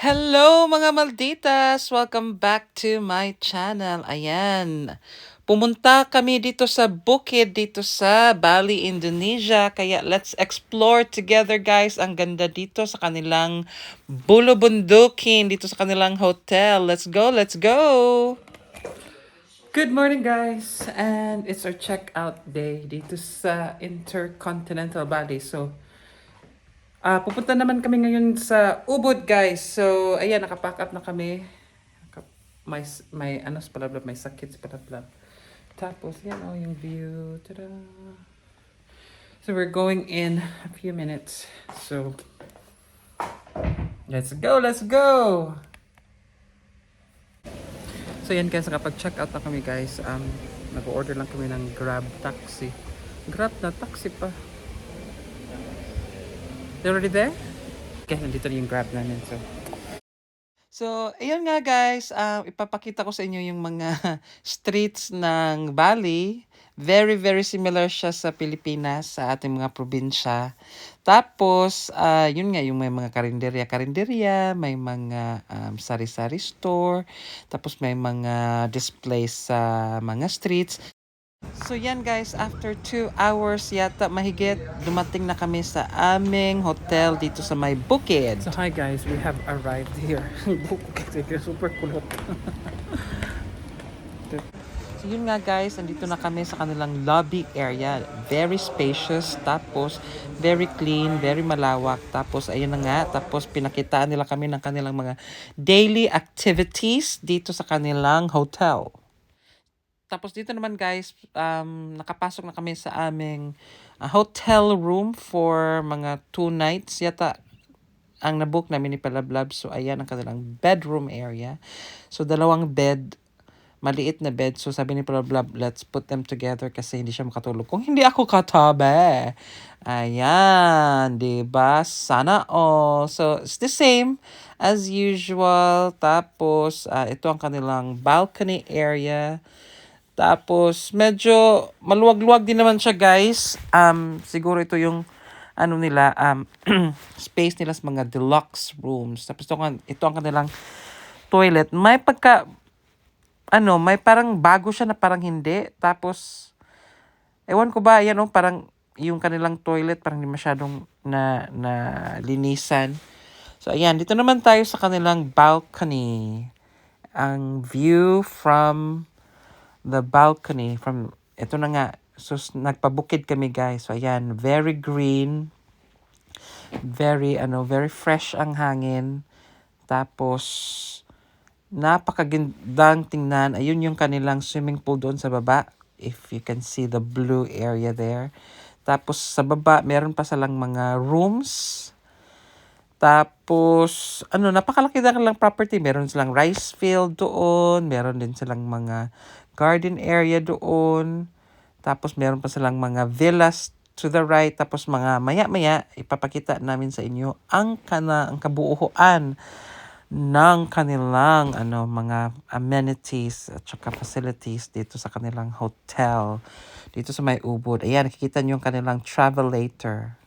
Hello mga Malditas! Welcome back to my channel. Ayan. Pumunta kami dito sa bukid dito sa Bali, Indonesia. Kaya let's explore together guys. Ang ganda dito sa kanilang bulubundukin dito sa kanilang hotel. Let's go, let's go! Good morning guys! And it's our check-out day dito sa Intercontinental Bali. So, Ah, pupunta naman kami ngayon sa Ubud, guys. So, ayan, nakapack up na kami. May, may, ano, palablab, may sakit sa palablab. Tapos, yan, oh, yung view. Tada! So, we're going in a few minutes. So, let's go, let's go! So, yan guys, nakapag-check out na kami, guys. Um, nag-order lang kami ng Grab taxi. Grab na taxi pa. They're already there? Okay, nandito na yung grab namin. So, so ayun nga guys, um, ipapakita ko sa inyo yung mga streets ng Bali. Very, very similar siya sa Pilipinas, sa ating mga probinsya. Tapos, ah, yun nga, yung may mga karinderya-karinderya, may mga um, sari-sari store, tapos may mga displays sa mga streets. So yan guys, after 2 hours yata mahigit, dumating na kami sa aming hotel dito sa may bukid. So hi guys, we have arrived here. Bukid, super kulot. so yun nga guys, andito na kami sa kanilang lobby area. Very spacious, tapos very clean, very malawak. Tapos ayun na nga, tapos pinakitaan nila kami ng kanilang mga daily activities dito sa kanilang hotel. Tapos dito naman guys, um, nakapasok na kami sa aming uh, hotel room for mga two nights. Yata ang nabook namin ni Palablab. So ayan ang kanilang bedroom area. So dalawang bed, maliit na bed. So sabi ni Palablab, let's put them together kasi hindi siya makatulog. Kung hindi ako katabi. Ayan, 'di ba? Sana all. So it's the same as usual. Tapos uh, ito ang kanilang balcony area. Tapos, medyo maluwag-luwag din naman siya, guys. Um, siguro ito yung, ano nila, um, space nila sa mga deluxe rooms. Tapos ito, ito ang kanilang toilet. May pagka, ano, may parang bago siya na parang hindi. Tapos, ewan ko ba, yan oh, parang yung kanilang toilet parang hindi masyadong na, na linisan. So, ayan, dito naman tayo sa kanilang balcony. Ang view from the balcony from ito na nga so nagpabukid kami guys so ayan very green very ano very fresh ang hangin tapos napakagandang tingnan ayun yung kanilang swimming pool doon sa baba if you can see the blue area there tapos sa baba meron pa silang mga rooms tapos, ano, napakalaki na lang property. Meron silang rice field doon. Meron din silang mga garden area doon. Tapos, meron pa silang mga villas to the right. Tapos, mga maya-maya, ipapakita namin sa inyo ang, kana, ang kabuuan ng kanilang ano mga amenities at saka facilities dito sa kanilang hotel dito sa may ubod. Ayan, nakikita niyo yung kanilang travelator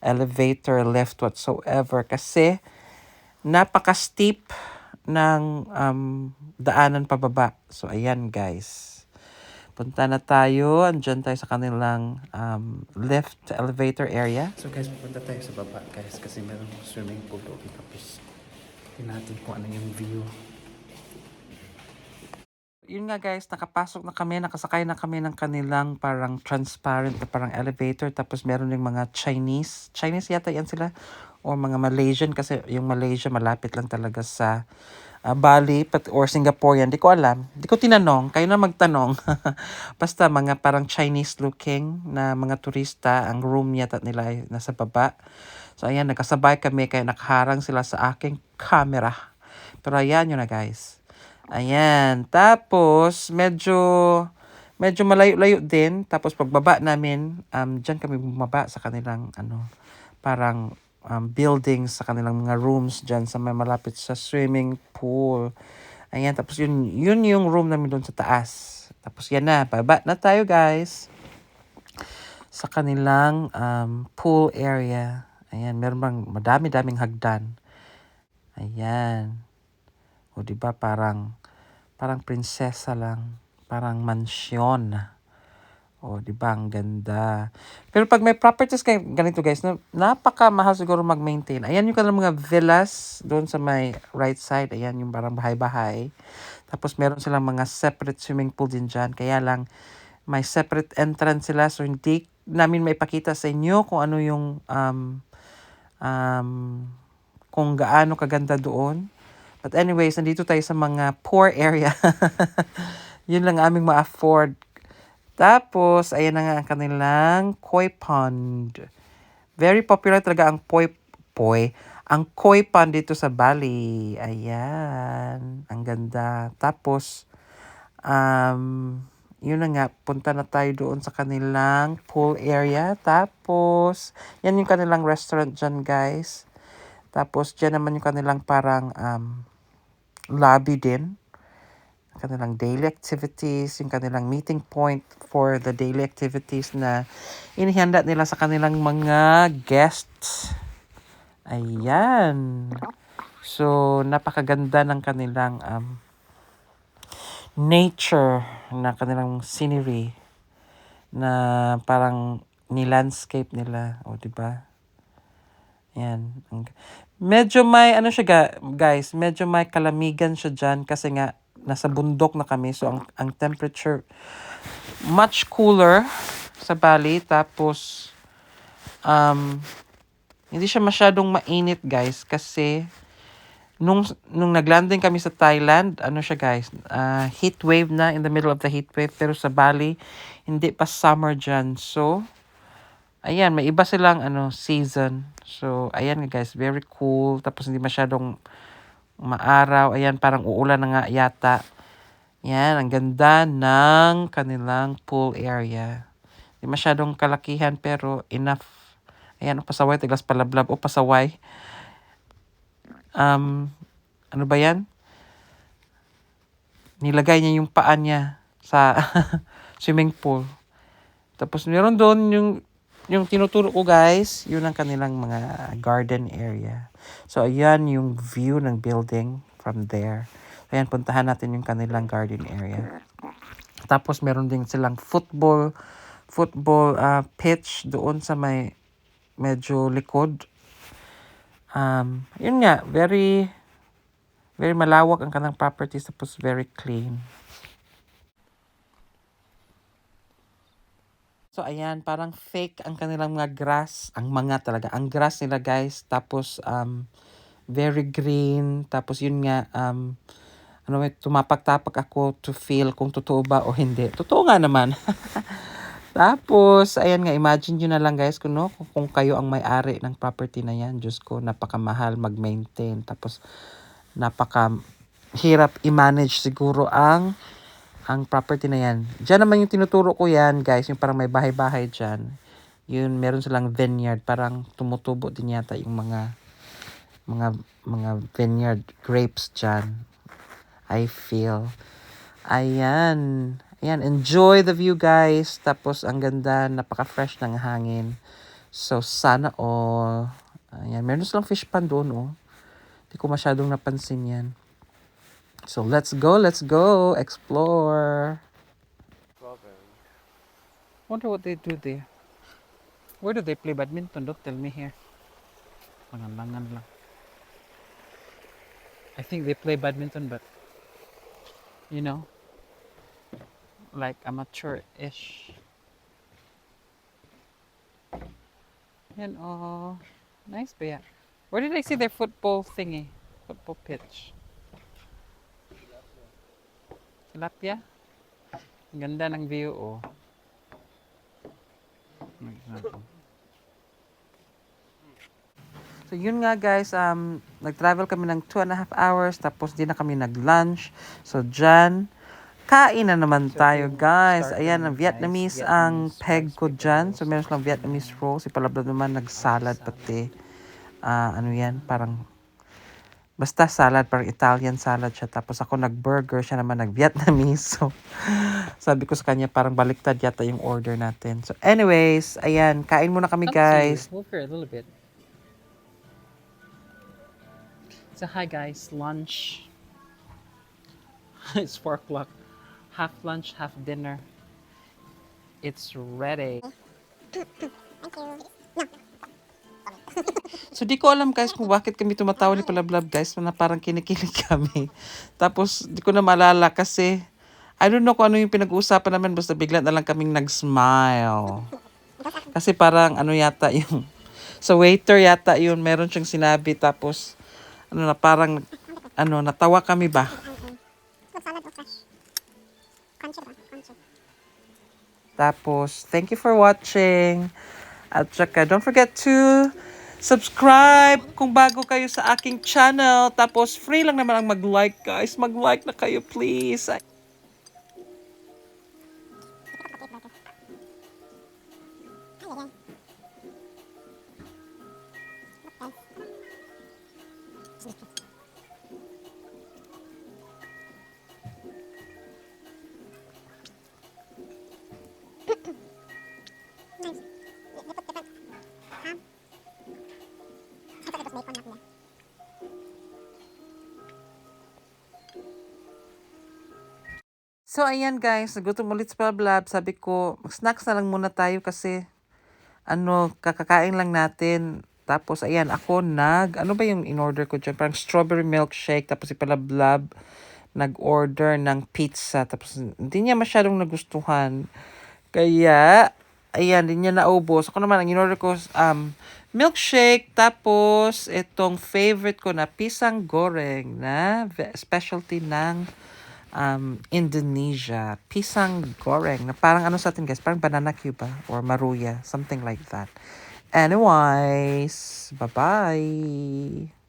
elevator, lift, whatsoever. Kasi, napaka-steep ng um, daanan pababa. So, ayan guys. Punta na tayo. Andyan tayo sa kanilang um, lift, elevator area. So guys, pupunta tayo sa baba guys. Kasi meron swimming pool doon. Tapos, natin kung ano yung view. Yun nga guys, nakapasok na kami, nakasakay na kami ng kanilang parang transparent na parang elevator. Tapos meron yung mga Chinese. Chinese yata yan sila. Or mga Malaysian kasi yung Malaysia malapit lang talaga sa ah, Bali but, or Singaporean. Di ko alam. Di ko tinanong. Kayo na magtanong. Basta mga parang Chinese looking na mga turista. Ang room yata nila ay nasa baba. So ayan, nagkasabay kami kaya nakaharang sila sa aking camera. Pero ayan yun na guys. Ayan. Tapos, medyo, medyo malayo-layo din. Tapos, pagbaba namin, um, dyan kami bumaba sa kanilang, ano, parang um, buildings, sa kanilang mga rooms dyan sa may malapit sa swimming pool. Ayan. Tapos, yun, yun yung room namin doon sa taas. Tapos, yan na. Baba na tayo, guys. Sa kanilang um, pool area. Ayan. Meron bang madami-daming hagdan. Ayan. O, di ba parang, parang prinsesa lang. Parang mansyon. O, di ba? Ang ganda. Pero pag may properties kayo, ganito guys, na, napaka-mahal siguro mag-maintain. Ayan yung kanilang mga villas doon sa may right side. Ayan yung parang bahay-bahay. Tapos meron silang mga separate swimming pool din dyan. Kaya lang, may separate entrance sila. So, hindi namin maipakita sa inyo kung ano yung, um, um, kung gaano kaganda doon. But anyways, nandito tayo sa mga poor area. Yun lang aming ma-afford. Tapos, ayan na nga ang kanilang koi pond. Very popular talaga ang poi, poi, ang koi pond dito sa Bali. Ayan. Ang ganda. Tapos, um, yun na nga, punta na tayo doon sa kanilang pool area. Tapos, yan yung kanilang restaurant dyan, guys. Tapos, dyan naman yung kanilang parang um, lobby din. Kanilang daily activities, yung kanilang meeting point for the daily activities na inihanda nila sa kanilang mga guests. Ayan. So, napakaganda ng kanilang um, nature na kanilang scenery na parang ni-landscape nila. O, di ba? Yan. Medyo may, ano siya, guys, medyo may kalamigan siya dyan kasi nga, nasa bundok na kami. So, ang, ang temperature, much cooler sa Bali. Tapos, um, hindi siya masyadong mainit, guys, kasi nung nung naglanding kami sa Thailand, ano siya guys, ah, heat wave na in the middle of the heat wave pero sa Bali hindi pa summer diyan. So ayan, may iba silang ano season. So ayan nga guys, very cool tapos hindi masyadong maaraw. Ayan, parang uulan na nga yata. Yan, ang ganda ng kanilang pool area. Hindi masyadong kalakihan pero enough. Ayan, o pasaway, tiglas palablab o pasaway um, ano ba yan? Nilagay niya yung paa niya sa swimming pool. Tapos meron doon yung yung tinuturo ko guys, yun ang kanilang mga garden area. So ayan yung view ng building from there. Ayan, puntahan natin yung kanilang garden area. Tapos meron din silang football football uh, pitch doon sa may medyo likod um, yun nga, very, very malawak ang kanang properties tapos very clean. So, ayan, parang fake ang kanilang mga grass. Ang mga talaga. Ang grass nila, guys. Tapos, um, very green. Tapos, yun nga, um, ano, tumapak-tapak ako to feel kung totoo ba o hindi. Totoo nga naman. Tapos, ayan nga, imagine nyo na lang guys, kung, no, kung kayo ang may-ari ng property na yan, Diyos ko, napakamahal mag-maintain. Tapos, napaka hirap i-manage siguro ang ang property na yan. Diyan naman yung tinuturo ko yan, guys, yung parang may bahay-bahay dyan. Yun, meron silang vineyard, parang tumutubo din yata yung mga mga mga vineyard grapes dyan. I feel. Ayan. Ayan, enjoy the view guys. Tapos ang ganda, napaka-fresh ng hangin. So sana all. Ayan, meron silang fish pan doon oh. Hindi ko masyadong napansin yan. So let's go, let's go, explore. Wonder what they do there. Where do they play badminton? Don't tell me here. Langan-langan lang. I think they play badminton but you know like amateur-ish. And oh. Nice ba yan? Where did I see their football thingy? Football pitch. Tilapia? Ang ganda ng view, oh. So yun nga guys, um, nag-travel kami ng 2 and a half hours, tapos di na kami nag-lunch. So dyan, kain na naman tayo guys. Ayan, ang Vietnamese ang peg ko dyan. So meron silang Vietnamese roll. Si Palabra naman nag-salad pati. Ah, ano yan, parang Basta salad, parang Italian salad siya. Tapos ako nag-burger, siya naman nag-Vietnamese. So, sabi ko sa kanya, parang baliktad yata yung order natin. So, anyways, ayan, kain muna kami guys. Move here a little bit. So hi guys, lunch. it's 4 o'clock. Half lunch, half dinner. It's ready. So di ko alam guys kung bakit kami tumatawa ni Palablab guys na parang kinikilig kami. Tapos di ko na maalala kasi I don't know kung ano yung pinag-uusapan namin basta bigla na lang kaming nag-smile. Kasi parang ano yata yung sa waiter yata yun meron siyang sinabi tapos ano na parang ano natawa kami ba? Tapos, thank you for watching. At saka, don't forget to subscribe kung bago kayo sa aking channel. Tapos, free lang naman ang mag-like, guys. Mag-like na kayo, please. Ay- Nice. So, ayan guys. Nagutom ulit sa Palablab. Sabi ko, mag-snacks na lang muna tayo kasi ano, kakakain lang natin. Tapos, ayan, ako nag, ano ba yung in-order ko dyan? Parang strawberry milkshake. Tapos si Palablab nag-order ng pizza. Tapos, hindi niya masyadong nagustuhan. Kaya, ayan, hindi niya naubos. Ako naman, ang in-order ko, um, milkshake. Tapos, itong favorite ko na pisang goreng na specialty ng um, Indonesia. Pisang goreng. Na parang ano sa atin guys? Parang banana cube ba? Or maruya. Something like that. Anyways, bye-bye.